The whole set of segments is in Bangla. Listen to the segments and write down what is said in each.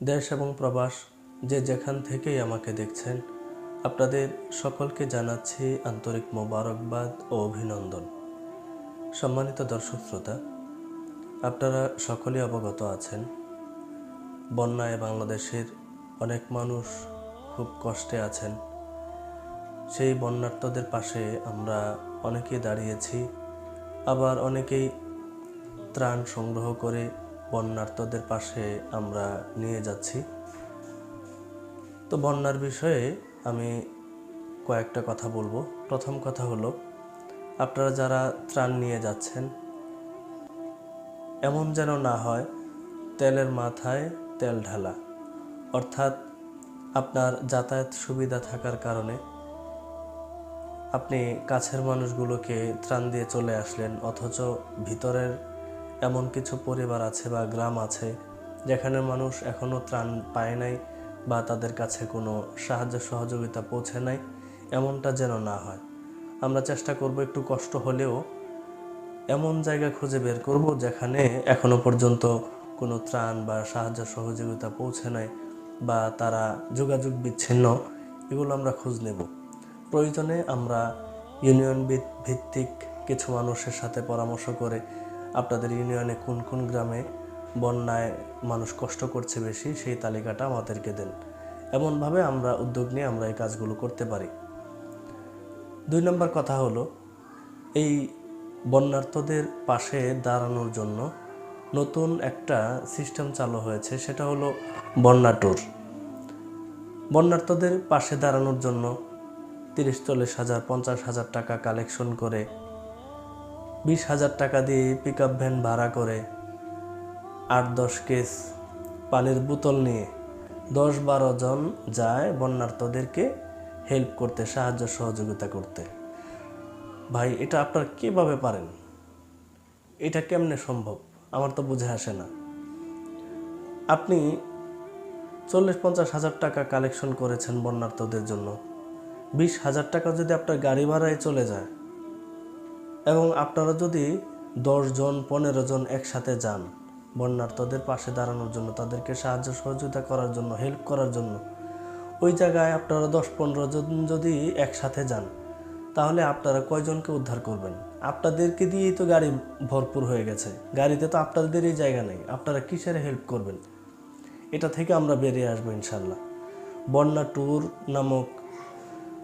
দেশ এবং প্রবাস যে যেখান থেকেই আমাকে দেখছেন, আপনাদের সকলকে জানাচ্ছি আন্তরিক মোবারকবাদ ও অভিনন্দন। সম্মানিত দর্শক শ্রোতা, আপনারা সকলেই অবগত আছেন, বন্যায় বাংলাদেশের অনেক মানুষ খুব কষ্টে আছেন। সেই বন্যার্থদের পাশে আমরা অনেকেই দাঁড়িয়েছি, আবার অনেকেই ত্রাণ সংগ্রহ করে বন্যার্তদের পাশে আমরা নিয়ে যাচ্ছি। তো বন্যার বিষয়ে আমি কয়েকটা কথা বলব। প্রথম কথা হলো, আপনারা যারা ত্রাণ নিয়ে যাচ্ছেন, এমন যেন না হয় তেলের মাথায় তেল ঢালা। অর্থাৎ আপনার যাতায়াত সুবিধা থাকার কারণে আপনি কাছের মানুষগুলোকে ত্রাণ দিয়ে চলে আসলেন, অথচ ভিতরের এমন কিছু পরিবার আছে বা গ্রাম আছে যেখানে মানুষ এখনও ত্রাণ পায় নাই বা তাদের কাছে কোনো সাহায্য সহযোগিতা পৌঁছে নাই, এমনটা যেন না হয়। আমরা চেষ্টা করব একটু কষ্ট হলেও এমন জায়গা খুঁজে বের করব যেখানে এখনও পর্যন্ত কোনো ত্রাণ বা সাহায্য সহযোগিতা পৌঁছে নাই বা তারা যোগাযোগ বিচ্ছিন্ন, এগুলো আমরা খোঁজ নেব। প্রয়োজনে আমরা ইউনিয়ন ভিত্তিক কিছু মানুষের সাথে পরামর্শ করে আপনাদের ইউনিয়নে কোন কোন গ্রামে বন্যায় মানুষ কষ্ট করছে বেশি, সেই তালিকাটা আমাদেরকে দেন। এমনভাবে আমরা উদ্যোগ নিয়ে আমরা এই কাজগুলো করতে পারি। দুই নম্বর কথা হলো, এই বন্যার্থদের পাশে দাঁড়ানোর জন্য নতুন একটা সিস্টেম চালু হয়েছে, সেটা হলো বন্যা ট্যুর। বন্যার্থদের পাশে দাঁড়ানোর জন্য তিরিশ, চল্লিশ হাজার, পঞ্চাশ হাজার টাকা কালেকশন করে বিশ হাজার টাকা দিয়ে পিক আপ ভ্যান ভাড়া করে আট দশ কেস পানির বোতল নিয়ে দশ বারো জন যায় বন্যার্থদেরকে হেল্প করতে, সাহায্য সহযোগিতা করতে। ভাই, এটা আপনারা কীভাবে পারেন? এটা কেমনে সম্ভব? আমার তো বুঝে আসে না। আপনি চল্লিশ পঞ্চাশ হাজার টাকা কালেকশন করেছেন বন্যার্থদের জন্য। বিশ হাজার টাকা যদি আপনার গাড়ি ভাড়ায় চলে যায় এবং আপনারা যদি দশ জন পনেরো জন একসাথে যান বন্যার্থদের পাশে দাঁড়ানোর জন্য, তাদেরকে সাহায্য সহযোগিতা করার জন্য হেল্প করার জন্য, ওই জায়গায় আপনারা দশ পনেরো জন যদি একসাথে যান, তাহলে আপনারা কয়জনকে উদ্ধার করবেন? আপনাদেরকে দিয়েই তো গাড়ি ভরপুর হয়ে গেছে। গাড়িতে তো আপনাদেরই জায়গা নেই। আপনারা কিসের হেল্প করবেন? এটা থেকে আমরা বেরিয়ে আসব ইনশাল্লাহ। বন্যা ট্যুর নামক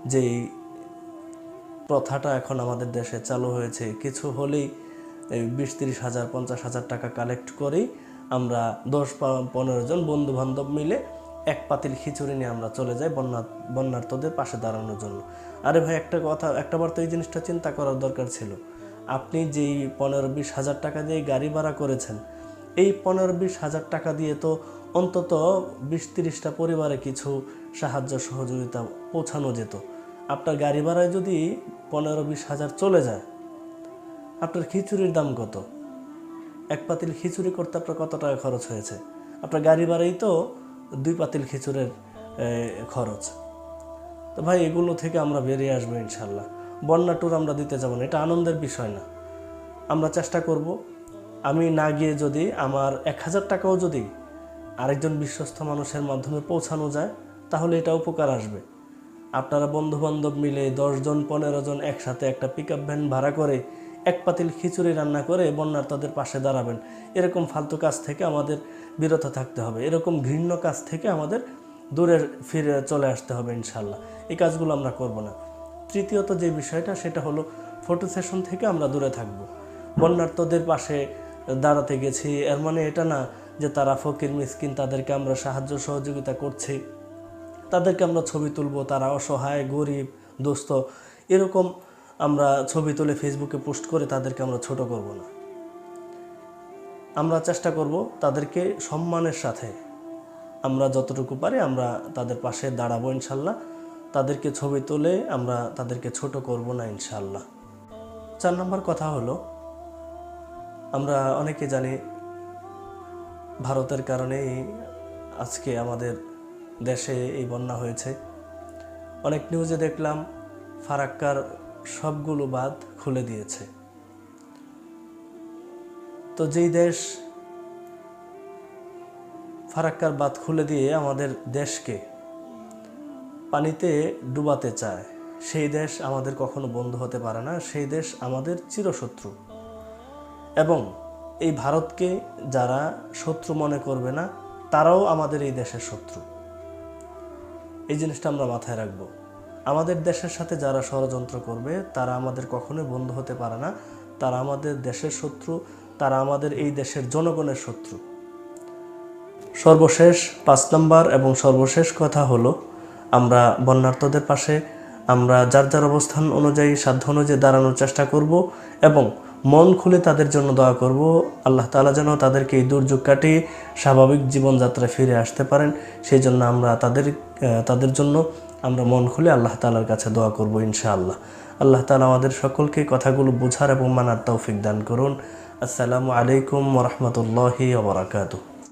যেই প্রথাটা এখন আমাদের দেশে চালু হয়েছে। কিছু হলেই বিশ তিরিশ হাজার, পঞ্চাশ হাজার টাকা কালেক্ট করেই আমরা দশ পনেরো জন বন্ধু বান্ধব মিলে এক পাতিল খিচুড়ি নিয়ে আমরা চলে যাই বন্যা বন্যার্থদের পাশে দাঁড়ানোর জন্য। আরে ভাই, একটা কথা একটাবার তো এই জিনিসটা চিন্তা করার দরকার ছিল। আপনি যেই পনেরো বিশ হাজার টাকা দিয়ে গাড়ি ভাড়া করেছেন, এই পনেরো বিশ হাজার টাকা দিয়ে তো অন্তত বিশ তিরিশটা পরিবারে কিছু সাহায্য, সহযোগিতা পৌঁছানো যেত। আপনার গাড়ি ভাড়ায় যদি পনেরো বিশ হাজার চলে যায়, আপনার খিচুড়ির দাম কত? এক পাতিল খিচুড়ি করতে আপনার কত টাকা খরচ হয়েছে? আপনার গাড়ি ভাড়াই তো দুই পাতিল খিচুড়ের খরচ। তো ভাই, এগুলো থেকে আমরা বেরিয়ে আসব ইনশাল্লাহ। বন্যা ট্যুর আমরা দিতে যাব না, এটা আনন্দের বিষয় না। আমরা চেষ্টা করব, আমি না গিয়ে যদি আমার এক হাজার টাকাও যদি আরেকজন বিশ্বস্ত মানুষের মাধ্যমে পৌঁছানো যায়, তাহলে এটা উপকার আসবে। আপনারা বন্ধু বান্ধব মিলে দশজন পনেরো জন একসাথে একটা পিক ভ্যান ভাড়া করে এক পাতিল খিচুড়ি রান্না করে বন্যার্থদের পাশে দাঁড়াবেন। এরকম ফালতু কাজ থেকে আমাদের বিরত থাকতে হবে। এরকম ঘৃণ্য কাজ থেকে আমাদের দূরে ফিরে চলে আসতে হবে ইনশাল্লাহ এই কাজগুলো আমরা করব না। তৃতীয়ত যে বিষয়টা, সেটা হলো ফটো সেশন থেকে আমরা দূরে থাকব। বন্যার্থদের পাশে দাঁড়াতে গেছি। এর মানে এটা না যে তারা ফকির, মিসকিন, তাদেরকে আমরা সাহায্য সহযোগিতা করছি। তাদেরকে আমরা ছবি তুলব, তারা অসহায়, গরিব দোস্ত এরকম আমরা ছবি তুলে ফেসবুকে পোস্ট করে তাদেরকে আমরা ছোট করব না। আমরা চেষ্টা করব তাদেরকে সম্মানের সাথে আমরা যতটুকু পারি আমরা তাদের পাশে দাঁড়াবো ইনশাল্লাহ। তাদেরকে ছবি তুলে আমরা তাদেরকে ছোট করব না ইনশাল্লাহ। চার নম্বর কথা হলো, আমরা অনেকে জানি ভারতের কারণেই আজকে আমাদের দেশে এই বন্যা হয়েছে। অনেক নিউজে দেখলাম ফারাক্কার সবগুলো বাঁধ খুলে দিয়েছে। তো যেই দেশ ফারাক্কার বাঁধ খুলে দিয়ে আমাদের দেশকে পানিতে ডুবাতে চায়, সেই দেশ আমাদের কখনো বন্ধু হতে পারে না, সেই দেশ আমাদের চিরশত্রু। এবং এই ভারতকে যারা শত্রু মনে করবে না, তারাও আমাদের এই দেশের শত্রু। এই জিনিসটা আমরা মাথায় রাখব। আমাদের দেশের সাথে যারা ষড়যন্ত্র করবে, তারা আমাদের কখনোই বন্ধু হতে পারে না। তারা আমাদের দেশের শত্রু, তারা আমাদের এই দেশের জনগণের শত্রু। সর্বশেষ পাঁচ নম্বর এবং সর্বশেষ কথা হলো, আমরা বন্যার্থদের পাশে, আমরা যার যার অবস্থান অনুযায়ী, সাধ্য অনুযায়ী দাঁড়ানোর চেষ্টা করব এবং মন খুলে তাদের জন্য দোয়া করব। আল্লাহ তালা যেন তাদেরকে এই দুর্যোগ কাটিয়ে স্বাভাবিক জীবনযাত্রায় ফিরে আসতে পারেন। সেই জন্য আমরা তাদের তাদের জন্য আমরা মন খুলে আল্লাহ তালার কাছে দোয়া করব ইনশাআল্লাহ। আল্লাহ তালা আমাদের সকলকে কথাগুলো বোঝার এবং মানার তৌফিক দান করুন। আসসালামু আলাইকুম ওরহমতুল্লাহি ওবরাকাতুহ